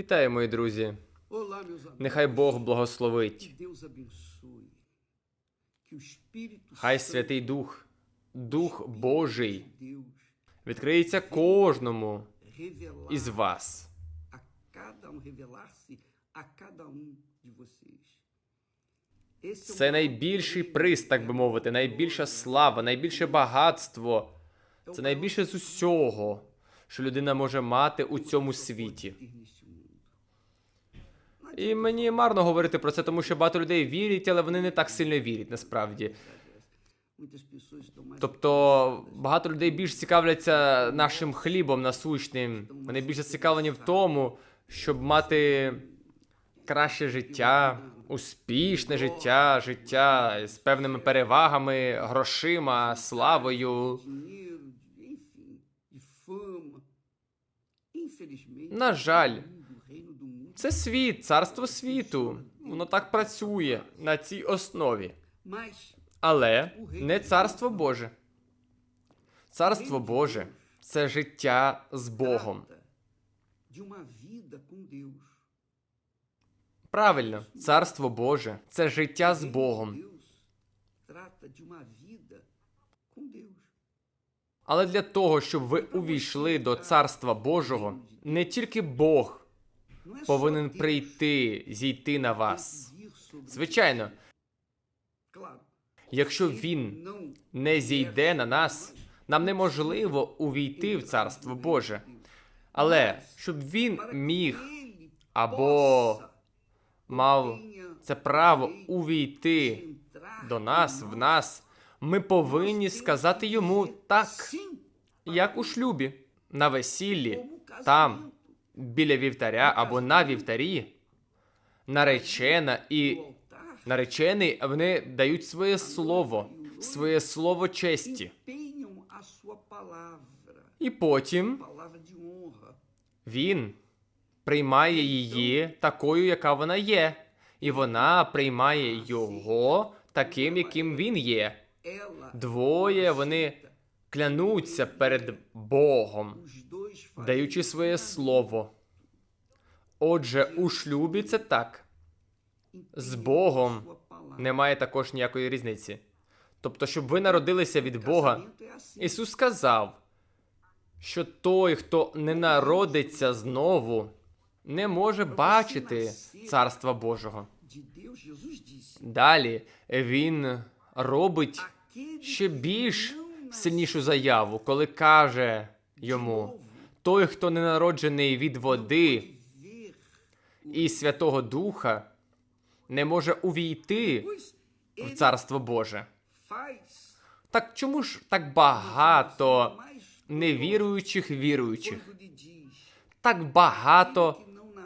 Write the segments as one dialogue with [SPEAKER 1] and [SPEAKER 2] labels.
[SPEAKER 1] Вітаю, мої друзі. Нехай Бог благословить. Хай Святий Дух, Дух Божий відкриється кожному із вас. Це найбільший приз, так би мовити, найбільша слава, найбільше багатство. Це найбільше з усього, що людина може мати у цьому світі. І мені марно говорити про це, тому що багато людей вірять, але вони не так сильно вірять насправді. Тобто багато людей більш цікавляться нашим хлібом насущним. Вони більше зацікавлені в тому, щоб мати краще життя, успішне життя, життя з певними перевагами, грошима, славою. На жаль, Це світ, царство світу. Воно так працює на цій основі. Але не царство Боже. Царство Боже це життя з Богом. Правильно, царство Боже це життя з Богом. Але для того, щоб ви увійшли до царства Божого, не тільки Бог повинен прийти, зійти на вас. Звичайно, якщо він не зійде на нас, нам неможливо увійти в царство Боже. Але щоб він міг або мав це право увійти до нас, в нас, ми повинні сказати йому так, як у шлюбі, на весіллі, там. Біля вівтаря або на вівтарі. Наречена і наречений вони дають своє слово, своє слово честі. І потім він приймає її такою, яка вона є, і вона приймає його таким, яким він є. Двоє вони клянуться перед Богом, даючи своє слово. Отже, у шлюбі це так. з Богом. Немає також ніякої різниці. Тобто, щоб ви народилися від Бога. Ісус сказав, що той, хто не народиться знову, не може бачити Царства Божого. Далі він робить ще більш сильнішу заяву, коли каже йому: той, хто не народжений від води і Святого Духа, не може увійти в Царство Боже. Так чому ж так багато невіруючих віруючих? Так багато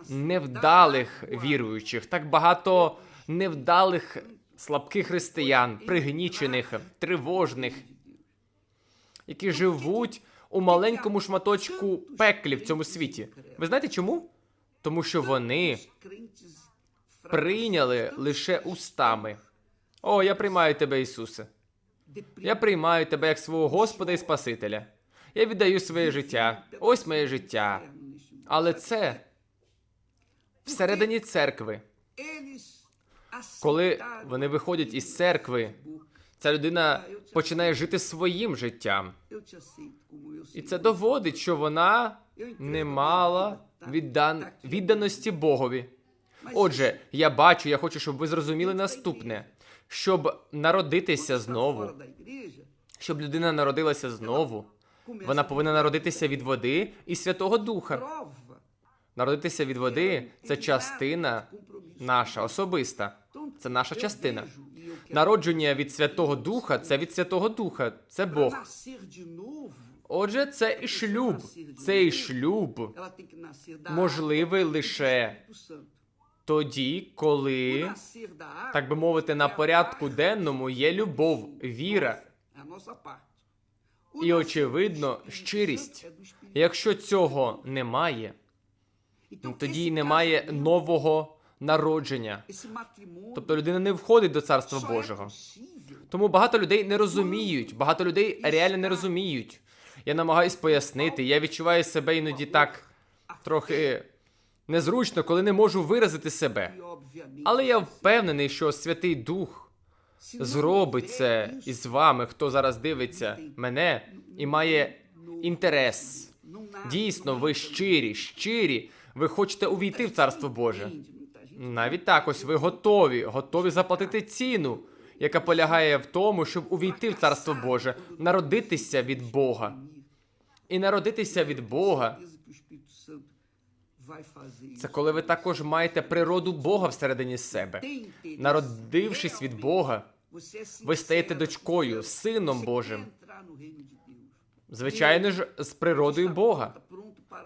[SPEAKER 1] невдалих віруючих, так багато невдалих слабких християн, пригнічених, тривожних, які живуть у маленькому шматочку пеклі в цьому світі. Ви знаєте чому? Тому що вони прийняли лише устами. О, я приймаю тебе, Ісусе. Я приймаю тебе як свого Господа і Спасителя. Я віддаю своє життя. Ось моє життя. Але це всередині церкви. Коли вони виходять із церкви, ця людина починає жити своїм життям. І це доводить, що вона не мала віддан... відданості Богові. Отже, я бачу, я хочу, щоб ви зрозуміли наступне: щоб народитися знову, щоб людина народилася знову, вона повинна народитися від води і Святого Духа. Народитися від води це частина наша особиста. Це наша частина. Народження від Святого Духа це від Святого Духа, це Бог. Отже, це і шлюб. Цей шлюб можливий лише тоді, коли, так би мовити, на порядку денному є любов, віра і, очевидно, щирість. Якщо цього немає, тоді немає нового народження. Тобто людина не входить до Царства Божого. Тому багато людей не розуміють, багато людей реально не розуміють. Я намагаюсь пояснити, я відчуваю себе іноді так трохи Незручно, коли не можу виразити себе. Але я впевнений, що Святий Дух зробить це із вами, хто зараз дивиться мене і має інтерес. Дійсно, ви щирі, щирі. Ви хочете увійти в Царство Боже. Навіть так, ось ви готові, готові заплатити ціну, яка полягає в тому, щоб увійти в Царство Боже, народитися від Бога. І народитися від Бога це коли ви також маєте природу Бога всередині себе. Народившись від Бога, ви стаєте дочкою, сином Божим. Звичайно ж, з природою Бога.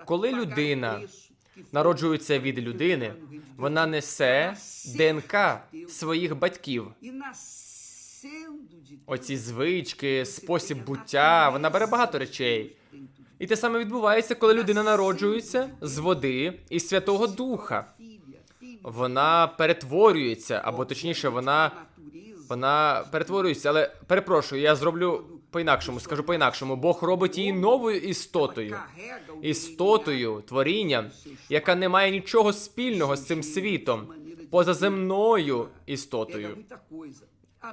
[SPEAKER 1] Коли людина Народжується від людини, вона несе ДНК своїх батьків. Оці звички, спосіб буття, вона бере багато речей. І те саме відбувається, коли людина народжується з води і Святого Духа. Вона перетворюється, або точніше, вона, вона перетворюється. Але перепрошую, я зроблю по-інакшому, скажу по-інакшому. Бог робить її новою істотою, істотою, творінням, яка не має нічого спільного з цим світом, позаземною істотою,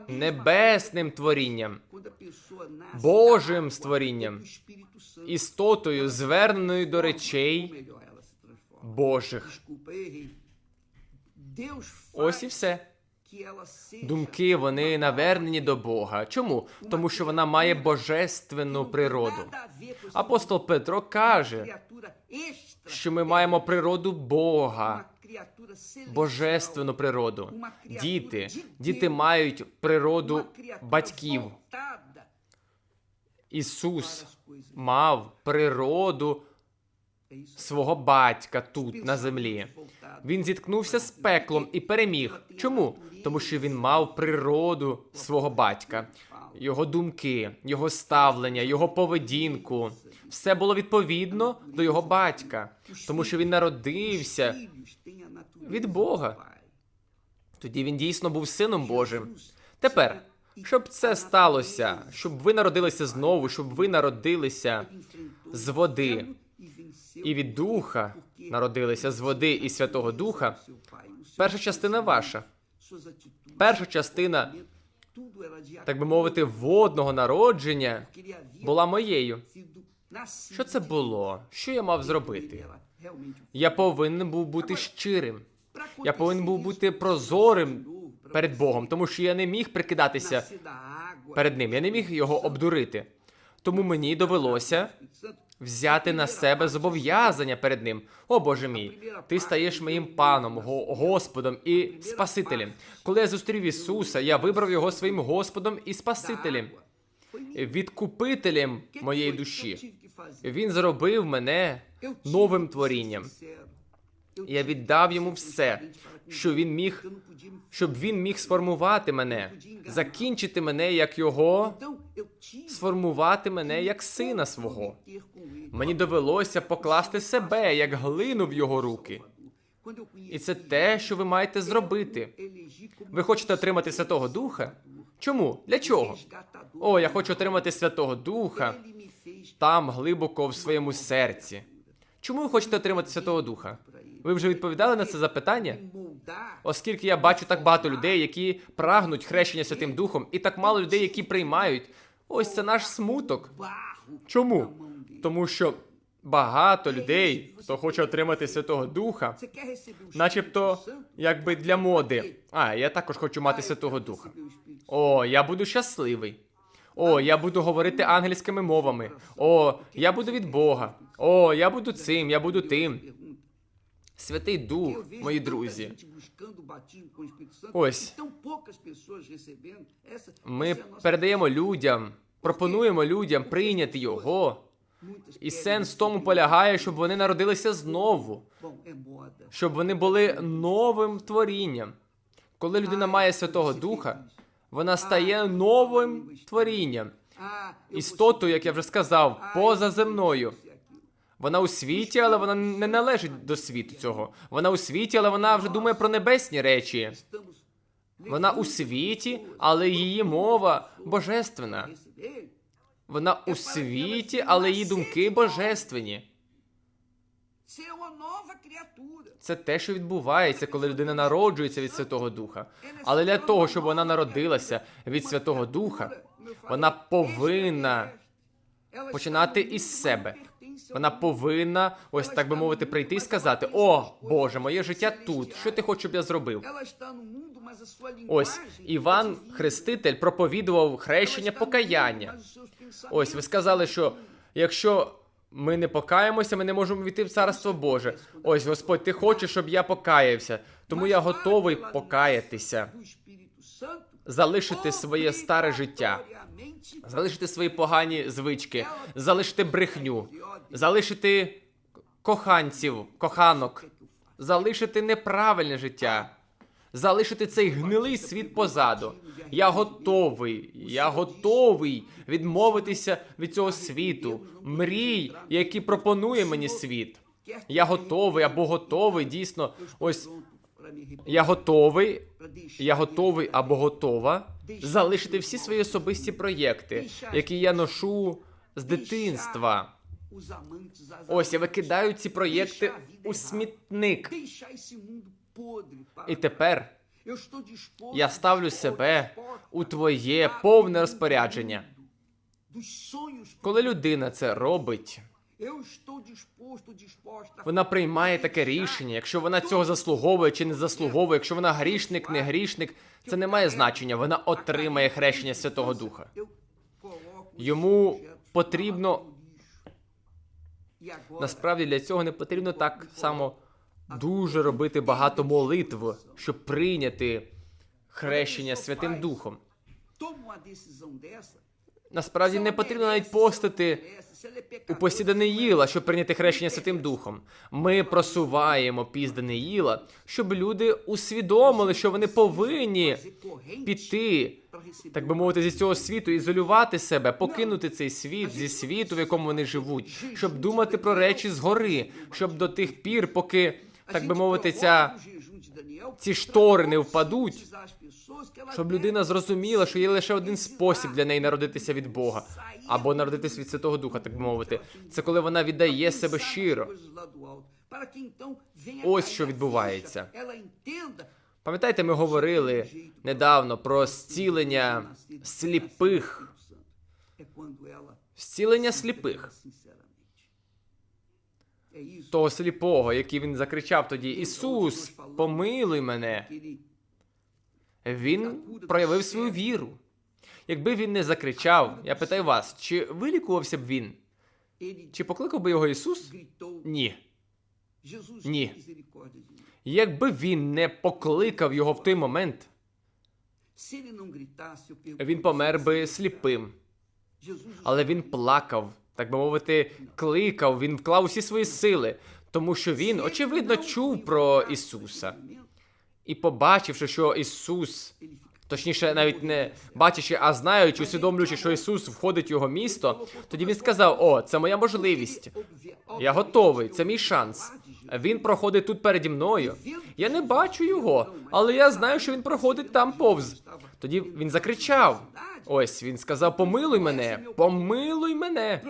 [SPEAKER 1] небесним творінням, Божим створінням, істотою, зверненою до речей. Божих. Ось і все. Думки вони навернені до Бога. Чому? Тому що вона має божественну природу. Апостол Петро каже, що ми маємо природу Бога, божественну природу. Діти, діти мають природу батьків. Ісус мав природу свого батька тут, на землі. Він зіткнувся з пеклом і переміг. Чому? Тому що він мав природу свого батька, його думки, його ставлення, його поведінку. Все було відповідно до його батька, тому що він народився. Від Бога. Тоді він дійсно був сином Божим. Тепер, щоб це сталося, щоб ви народилися знову, щоб ви народилися з води і від Духа, народилися з води і Святого Духа. Перша частина ваша. Перша частина, так би мовити, водного народження була моєю. Що це було? Що я мав зробити? Я повинен був бути щирим. Я повинен був бути прозорим перед Богом, тому що я не міг прикидатися перед ним. Я не міг його обдурити. Тому мені довелося взяти на себе зобов'язання перед ним. О Боже мій, ти стаєш моїм паном, го- Господом і Спасителем. Коли я зустрів Ісуса, я вибрав його своїм Господом і Спасителем, відкупителем моєї душі. Він зробив мене новим творінням. Я віддав йому все, що він міг, щоб він міг сформувати мене, закінчити мене як його, сформувати мене як сина свого. Мені довелося покласти себе як глину в його руки. І це те, що ви маєте зробити. Ви хочете отримати Святого Духа? Чому? Для чого? О, я хочу отримати Святого Духа там глибоко в своєму серці. Чому ви хочете отримати Святого Духа? Ви вже відповідали на це запитання? Оскільки я бачу так багато людей, які прагнуть хрещення Святим Духом, і так мало людей, які приймають. Ось це наш смуток. Чому? Тому що багато людей, хто хоче отримати Святого Духа, начебто якби для моди. А, я також хочу мати Святого Духа. О, я буду щасливий. О, я буду говорити ангельськими мовами. О, я буду від Бога. О, я буду цим, я буду тим. Святий Дух, мої друзі. Ось.
[SPEAKER 2] e
[SPEAKER 1] Ми передаємо людям, пропонуємо людям прийняти його. І сенс в тому полягає, щоб вони народилися знову, щоб вони були новим творінням. Коли людина має Святого Духа, вона стає новим творінням, істотою, як я вже сказав,
[SPEAKER 2] Ah,
[SPEAKER 1] позаземною. Вона у світі, але вона не належить до світу цього. Вона у світі, але вона вже думає про небесні речі. Вона у світі, але її мова божественна. Вона у світі, але її думки божественні. Це те, що відбувається, коли людина народжується від Святого Духа. Але для того, щоб вона народилася від Святого Духа, вона повинна починати із себе. Вона повинна, ось так би мовити, прийти і сказати: О, Боже, моє життя тут. Що ти хочеш, щоб я зробив? Ось Іван Хреститель проповідував хрещення покаяння. Ось ви сказали, що якщо ми не покаємося, ми не можемо війти в царство Боже. Ось Господь, ти хочеш, щоб я покаявся, тому я готовий покаятися, залишити своє старе життя, залишити свої погані звички, залишити брехню, залишити коханців, коханок, залишити неправильне життя. Залишити цей гнилий світ позаду. Я готовий, я готовий відмовитися від цього світу, мрій, які пропонує мені світ. Я готовий або готовий, дійсно, ось я готовий, я готовий або готова залишити всі свої особисті проєкти, які я ношу з дитинства. Ось я викидаю ці проєкти у смітник. І тепер я ставлю себе у твоє повне розпорядження. Коли людина це робить, вона приймає таке рішення. Якщо вона цього заслуговує чи не заслуговує, якщо вона грішник, не грішник, це не має значення. Вона отримає хрещення Святого Духа. Йому потрібно насправді для цього не потрібно так само дуже робити багато молитв, щоб прийняти хрещення Святим Духом. Насправді не потрібно навіть постити у пості Даниїла, щоб прийняти хрещення Святим Духом. Ми просуваємо піст Даниїла, щоб люди усвідомили, що вони повинні піти, так би мовити, зі цього світу, ізолювати себе, покинути цей світ зі світу, в якому вони живуть, щоб думати про речі згори, щоб до тих пір, поки, так би мовити, ця ці штори не впадуть, щоб людина зрозуміла, що є лише один спосіб для неї народитися від Бога або народитися від Святого Духа, так би мовити. Це коли вона віддає себе щиро. Ось що відбувається. Пам'ятаєте, ми говорили недавно про зцілення сліпих. Зцілення сліпих. Того сліпого, який він закричав тоді: Ісус, помилуй мене. Він проявив свою віру. Якби він не закричав, я питаю вас, чи вилікувався б він? Чи покликав би його Ісус? Ні. Ні. Якби він не покликав його в той момент, він помер би сліпим. Але він плакав, так би мовити, кликав, він вклав усі свої сили, тому що він, очевидно, чув про Ісуса. І побачивши, що Ісус, точніше, навіть не бачачи, а знаючи, усвідомлюючи, що Ісус входить в його місто, тоді він сказав: О, це моя можливість. Я готовий, це мій шанс. Він проходить тут переді мною. Я не бачу його, але я знаю, що він проходить там повз. Тоді він закричав: Ось він сказав: Помилуй мене, помилуй мене.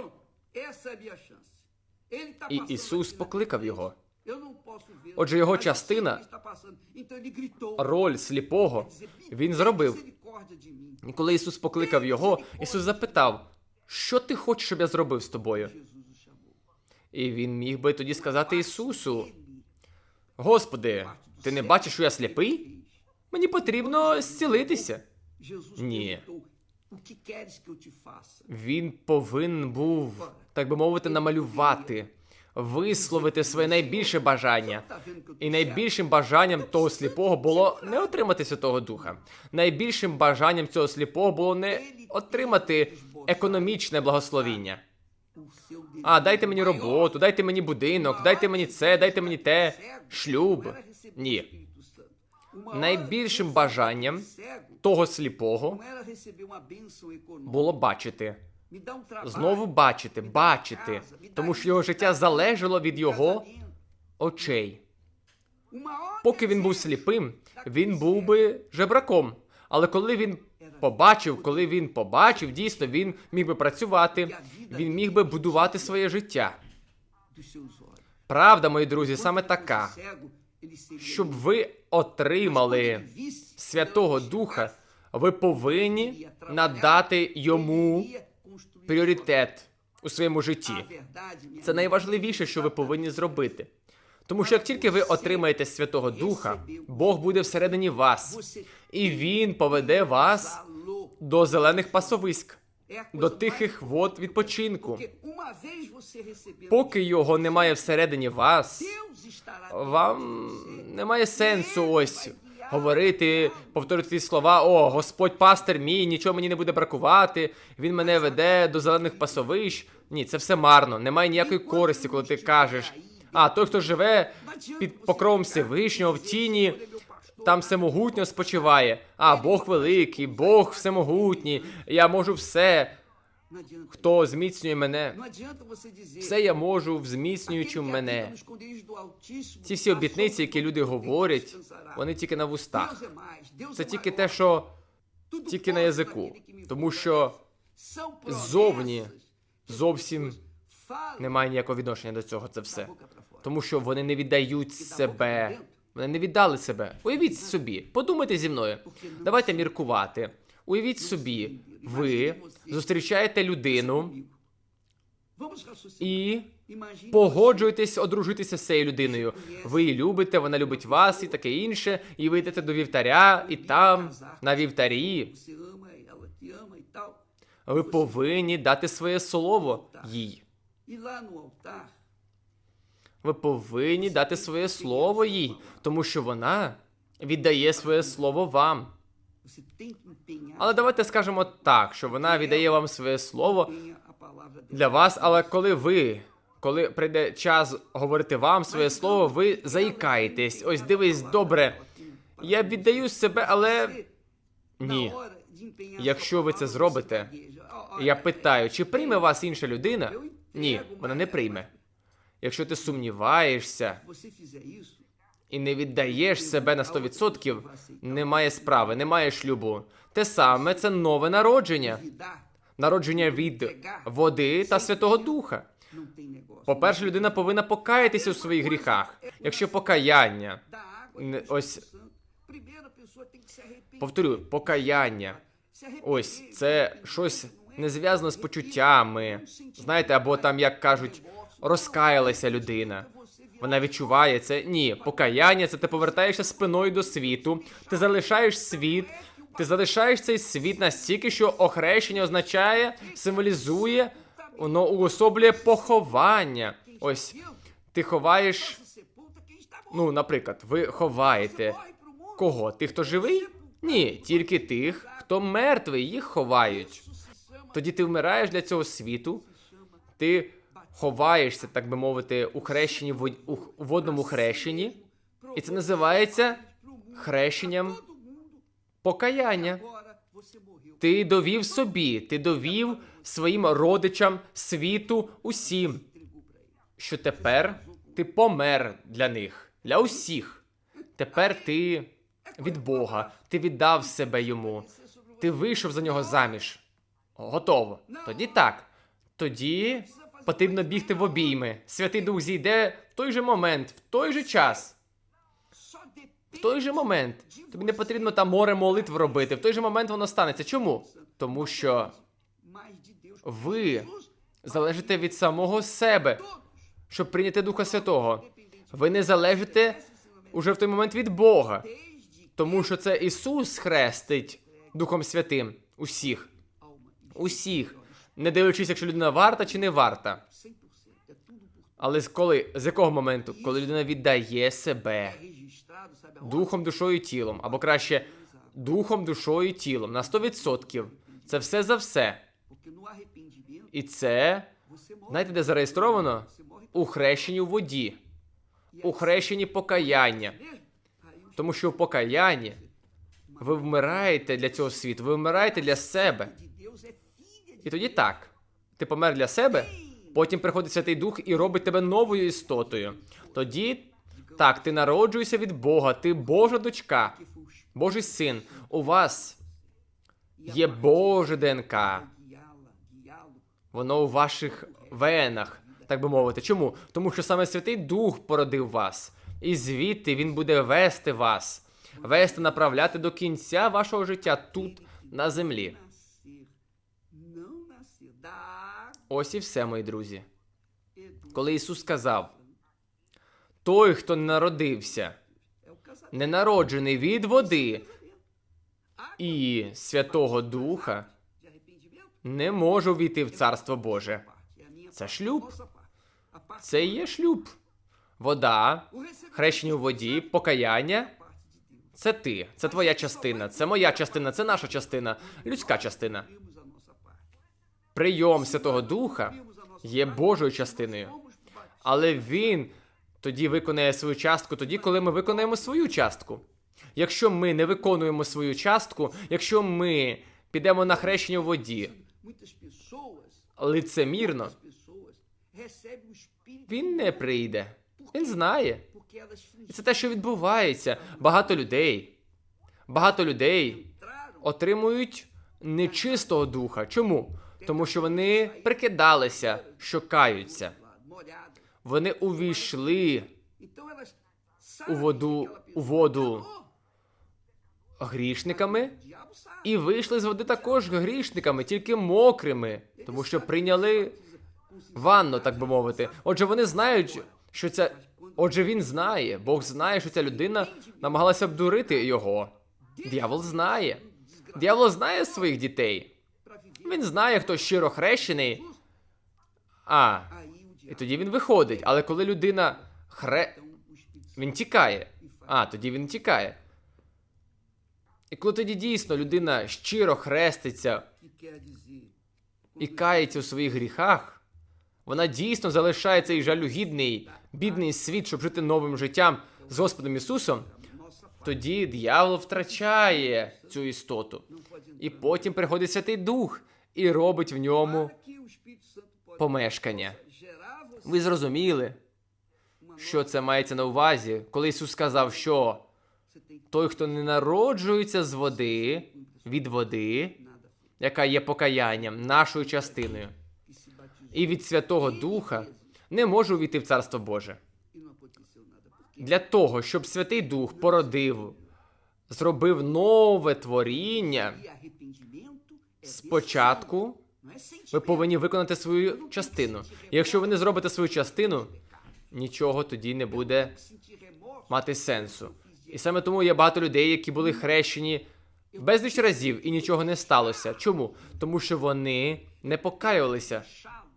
[SPEAKER 1] І Ісус покликав його. Отже, його частина, роль сліпого, він зробив. І коли Ісус покликав його, Ісус запитав: Що ти хочеш, щоб я зробив з тобою? І він міг би тоді сказати Ісусу: Господи, ти не бачиш, що я сліпий? Мені потрібно зцілитися. Ні. Він повинен був, так би мовити, намалювати, висловити своє найбільше бажання. І найбільшим бажанням того сліпого було не отримати Святого Духа. Найбільшим бажанням цього сліпого було не отримати економічне благословіння. А, дайте мені роботу, дайте мені будинок, дайте мені це, дайте мені те, шлюб. Ні. Найбільшим бажанням того сліпого було бачити. Знову бачити, бачити, тому що його життя залежало від його очей. Поки він був сліпим, він був би жебраком. Але коли він побачив, коли він побачив, дійсно він міг би працювати, він міг би будувати своє життя. Правда, мої друзі, саме така, щоб ви отримали Святого Духа, ви повинні надати йому пріоритет у своєму житті. Це найважливіше, що ви повинні зробити. Тому що як тільки ви отримаєте Святого Духа, Бог буде всередині вас, і Він поведе вас до зелених пасовиськ, до тихих вод відпочинку. Поки його немає всередині вас, вам немає сенсу ось говорити, повторити ті слова: О, Господь пастир мій, нічого мені не буде бракувати, він мене веде до зелених пасовищ. Ні, це все марно. Немає ніякої користі, коли ти кажеш. А той, хто живе під покровом Всевишнього в тіні, там всемогутньо спочиває. А Бог великий, Бог всемогутній, я можу все. Хто зміцнює мене, все я можу, зміцнюючи мене. Ці всі обітниці, які люди говорять, вони тільки на вустах. Це тільки те, що тільки на язику, тому що ззовні зовсім немає ніякого відношення до цього. Це все. Тому що вони не віддають себе. Вони не віддали себе. Уявіть собі, подумайте зі мною. Давайте міркувати. Уявіть собі, ви зустрічаєте людину і погоджуєтесь одружитися з цією людиною. Ви її любите, вона любить вас і таке інше. І ви йдете до вівтаря, і там, на вівтарі, ви повинні дати своє слово їй. Ви повинні дати своє слово їй, тому що вона віддає своє слово вам. Але давайте скажемо так, що вона віддає вам своє слово для вас, але коли ви, коли прийде час говорити вам своє слово, ви заїкаєтесь. Ось дивись, добре. Я віддаю себе, але ні. Якщо ви це зробите, я питаю, чи прийме вас інша людина? Ні, вона не прийме. Якщо ти сумніваєшся і не віддаєш себе на 100%, немає справи, немає шлюбу. Те саме це нове народження. Народження від води та Святого Духа. По-перше, людина повинна покаятися у своїх гріхах. Якщо покаяння, ось повторю, покаяння, ось це щось не зв'язано з почуттями. Знаєте, або там, як кажуть, розкаялася людина. Вона відчуває це. Ні, покаяння це ти повертаєшся спиною до світу, ти залишаєш світ, ти залишаєш цей світ настільки, що охрещення означає, символізує, воно уособлює поховання. Ось ти ховаєш. Ну, наприклад, ви ховаєте кого? Тих, хто живий? Ні, тільки тих, хто мертвий, їх ховають. Тоді ти вмираєш для цього світу, ти ховаєшся, так би мовити, у хрещенні у водному хрещенні, і це називається хрещенням покаяння. Ти довів собі, ти довів своїм родичам, світу, усім, що тепер ти помер для них, для усіх. Тепер ти від Бога, ти віддав себе йому, ти вийшов за нього заміж. Готово. Тоді так. Тоді потрібно бігти в обійми. Святий Дух зійде в той же момент, в той же час. В той же момент. Тобі не потрібно там море молитв робити. В той же момент воно станеться. Чому? Тому що ви залежите від самого себе, щоб прийняти Духа Святого. Ви не залежите уже в той момент від Бога, тому що це Ісус хрестить Духом Святим усіх. Усіх. Не дивлячись, якщо людина варта чи не варта. Але з коли з якого моменту? Коли людина віддає себе духом, душою тілом, або краще духом, душою тілом на 100%. Це все за все. І це, знаєте, де зареєстровано? У хрещенні у воді, у хрещенні покаяння. Тому що в покаянні ви вмираєте для цього світу, ви вмираєте для себе. І тоді так. Ти помер для себе, потім приходить Святий Дух і робить тебе новою істотою. Тоді так, ти народжуєшся від Бога, ти Божа дочка, Божий син. У вас є Боже ДНК. Воно у ваших венах. так би мовити. Чому? Тому що саме Святий Дух породив вас, і звідти він буде вести вас, вести, направляти до кінця вашого життя тут, на землі. Ось і все, мої друзі. Коли Ісус сказав: Той, хто народився, не народжений від води і Святого Духа, не може увійти в Царство Боже. Це шлюб. Це є шлюб. Вода, хрещення у воді, покаяння це ти, це твоя частина, це моя частина, це наша частина, людська частина. Прийом Святого Духа є. Божою частиною, але він тоді виконає свою частку, тоді, коли ми виконаємо свою частку. Якщо ми не виконуємо свою частку, якщо ми підемо на хрещення у воді лицемірно, він не прийде. Він знає. І це те, що відбувається. Багато людей, багато людей отримують нечистого духа. Чому? Тому що вони прикидалися, що каються. Вони увійшли у воду, у воду грішниками і вийшли з води також грішниками, тільки мокрими, тому що прийняли ванну, так би мовити. Отже, вони знають, що ця. Отже, він знає, Бог знає, що ця людина намагалася обдурити його. Д'явол знає. Д'явол знає своїх дітей. Він знає, хто щиро хрещений. А, і тоді він виходить. Але коли людина хре. Він тікає. А, тоді він тікає. І коли тоді дійсно людина щиро хреститься і кається у своїх гріхах, вона дійсно залишає цей жалюгідний, бідний світ, щоб жити новим життям з Господом Ісусом, тоді диявол втрачає цю істоту. І потім приходить Святий Дух і робить в ньому помешкання. Ви зрозуміли, що це мається на увазі, коли Ісус сказав, що той, хто не народжується з води, від води, яка є покаянням, нашою частиною, і від Святого Духа не може увійти в Царство Боже. Для того, щоб Святий Дух породив, зробив нове творіння, спочатку ви повинні виконати свою частину. Якщо ви не зробите свою частину, нічого тоді не буде мати сенсу. І саме тому є багато людей, які були хрещені безліч разів і нічого не сталося. Чому? Тому що вони не покаювалися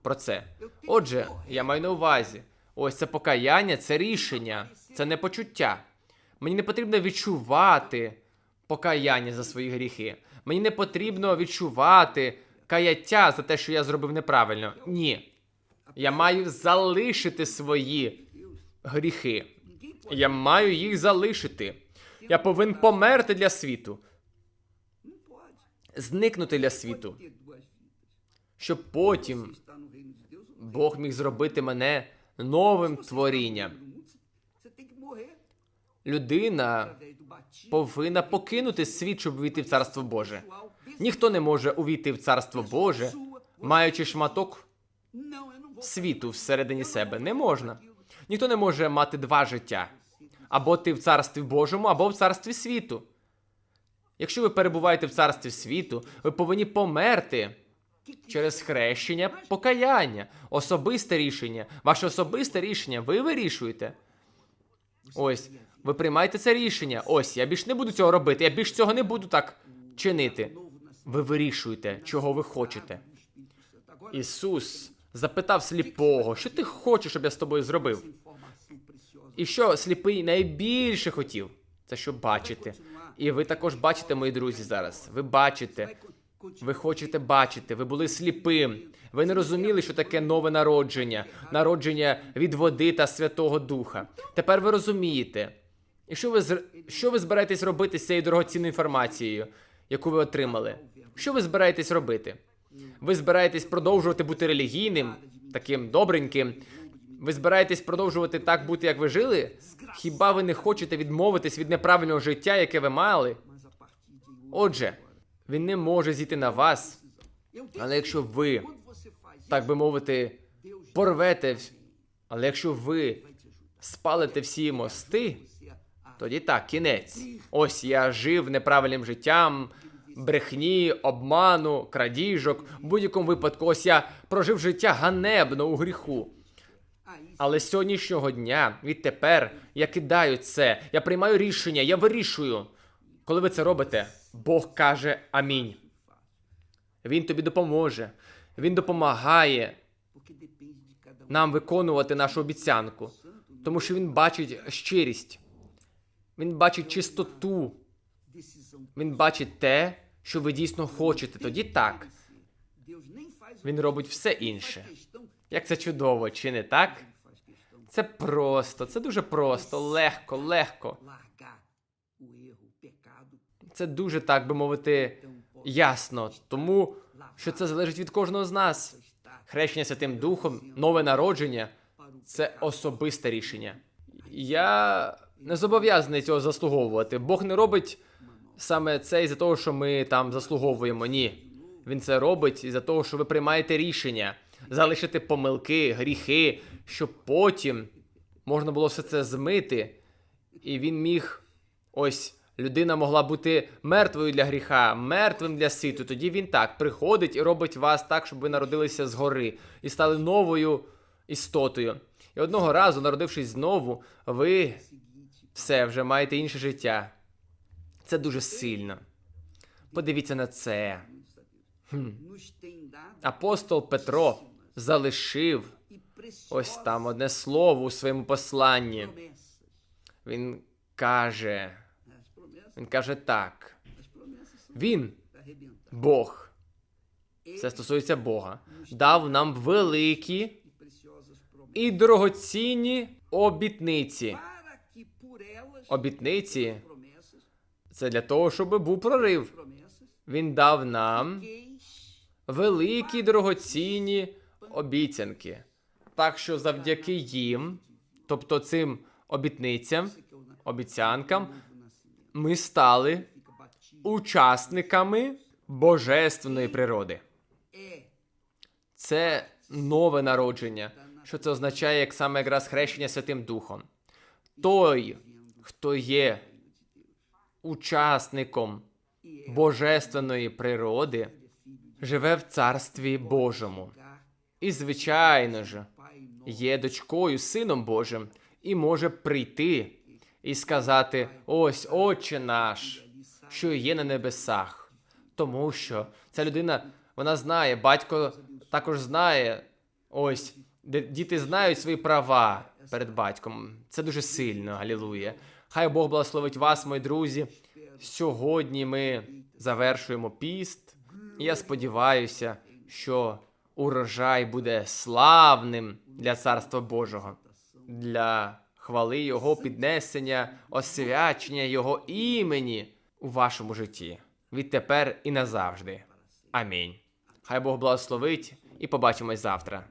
[SPEAKER 1] про це. Отже, я маю на увазі, ось це покаяння, це рішення, це не почуття. Мені не потрібно відчувати покаяння за свої гріхи. Мені не потрібно відчувати каяття за те, що я зробив неправильно. Ні. Я маю залишити свої гріхи. Я маю їх залишити. Я повинен померти для світу, зникнути для світу, щоб потім Бог міг зробити мене новим творінням. Людина повинна покинути світ, щоб увійти в Царство Боже. Ніхто не може увійти в Царство Боже, маючи шматок світу всередині себе. Не можна. Ніхто не може мати два життя. Або ти в царстві Божому, або в царстві світу. Якщо ви перебуваєте в царстві світу, ви повинні померти через хрещення, покаяння, особисте рішення. Ваше особисте рішення ви вирішуєте. Ось, ви приймаєте це рішення. Ось, я більш не буду цього робити, я більш цього не буду так чинити. Ви вирішуєте, чого ви хочете. Ісус запитав сліпого, що ти хочеш, щоб я з тобою зробив? І що сліпий найбільше хотів? Це щоб бачити. І ви також бачите, мої друзі, зараз. Ви бачите, ви хочете бачити, ви були сліпим. Ви не розуміли, що таке нове народження, народження від води та Святого Духа. Тепер ви розумієте. І що ви що ви збираєтесь робити з цією дорогоцінною інформацією, яку ви отримали? Що ви збираєтесь робити? Ви збираєтесь продовжувати бути релігійним, таким добреньким. Ви збираєтесь продовжувати так бути, як ви жили? Хіба ви не хочете відмовитись від неправильного життя, яке ви мали? Отже, він не може зійти на вас, але якщо ви, так би мовити, порвете. Але якщо ви спалите всі мости, тоді так, кінець. Ось я жив неправильним життям, брехні, обману, крадіжок. В будь-якому випадку, ось я прожив життя ганебно у гріху. Але з сьогоднішнього дня, відтепер, я кидаю це, я приймаю рішення, я вирішую. Коли ви це робите, Бог каже амінь. Він тобі допоможе. Він допомагає нам виконувати нашу обіцянку, тому що він бачить щирість, він бачить чистоту, він бачить те, що ви дійсно хочете. Тоді так, він робить все інше. Як це чудово, чи не так? Це просто, це дуже просто, легко, легко. Це дуже, так би мовити, ясно, тому що це залежить від кожного з нас. Хрещення Святим Духом, нове народження це особисте рішення. Я не зобов'язаний цього заслуговувати. Бог не робить саме це із-за того, що ми там заслуговуємо. Ні. Він це робить із-за того, що ви приймаєте рішення залишити помилки, гріхи, щоб потім можна було все це змити, і він міг ось. Людина могла бути мертвою для гріха, мертвим для світу. Тоді він так приходить і робить вас так, щоб ви народилися згори і стали новою істотою. І одного разу, народившись знову, ви все вже маєте інше життя. Це дуже сильно. Подивіться на це.
[SPEAKER 2] dado
[SPEAKER 1] Апостол Петро залишив ось там одне слово у своєму посланні. Він каже, він каже так: Він. Бог, це стосується Бога, дав нам великі і дорогоцінні обітниці. Обітниці це для того, щоб був прорив. Він дав нам великі дорогоцінні обіцянки. Так що завдяки їм, тобто цим обітницям, обіцянкам, ми стали учасниками божественної природи. Це нове народження. Що це означає, як саме якраз хрещення Святим Духом? Той, хто є учасником божественної природи, живе в царстві Божому. І, звичайно ж, є дочкою, сином Божим, і може прийти і сказати: Ось, Отче наш, що є на небесах. Тому що ця людина, вона знає, батько також знає, ось, де діти знають свої права перед батьком. Це дуже сильно, алілуя. Хай Бог благословить вас, мої друзі. Сьогодні ми завершуємо піст. Я сподіваюся, що урожай буде славним для Царства Божого, для хвали Його піднесення, освячення Його імені у вашому житті. Відтепер і назавжди. Амінь. Хай Бог благословить і побачимось завтра.